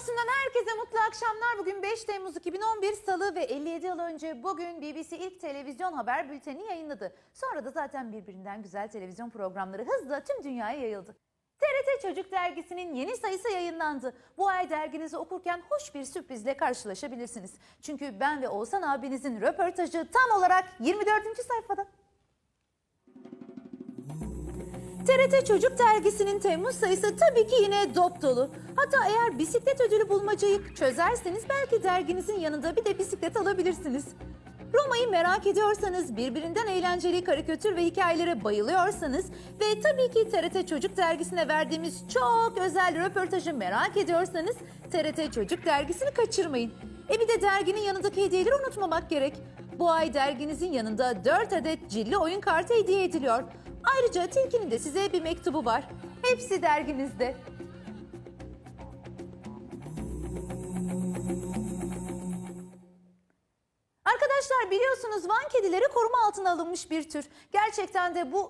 Olsun'dan herkese mutlu akşamlar. Bugün 5 Temmuz 2011 Salı ve 57 yıl önce bugün BBC ilk televizyon haber bültenini yayınladı. Sonra da zaten birbirinden güzel televizyon programları hızla tüm dünyaya yayıldı. TRT Çocuk Dergisi'nin yeni sayısı yayınlandı. Bu ay derginizi okurken hoş bir sürprizle karşılaşabilirsiniz. Çünkü ben ve Oğuzhan abinizin röportajı tam olarak 24. sayfada. TRT Çocuk Dergisi'nin Temmuz sayısı tabii ki yine dop dolu. Hatta eğer bisiklet ödülü bulmacayı çözerseniz belki derginizin yanında bir de bisiklet alabilirsiniz. Roma'yı merak ediyorsanız, birbirinden eğlenceli karikatür ve hikayelere bayılıyorsanız ve tabii ki TRT Çocuk Dergisi'ne verdiğimiz çok özel röportajı merak ediyorsanız TRT Çocuk Dergisi'ni kaçırmayın. E bir de derginin yanındaki hediyeleri unutmamak gerek. Bu ay derginizin yanında 4 adet cilli oyun kartı hediye ediliyor. Ayrıca Tilki'nin de size bir mektubu var. Hepsi derginizde. Arkadaşlar biliyorsunuz Van kedileri koruma altına alınmış bir tür. Gerçekten de bu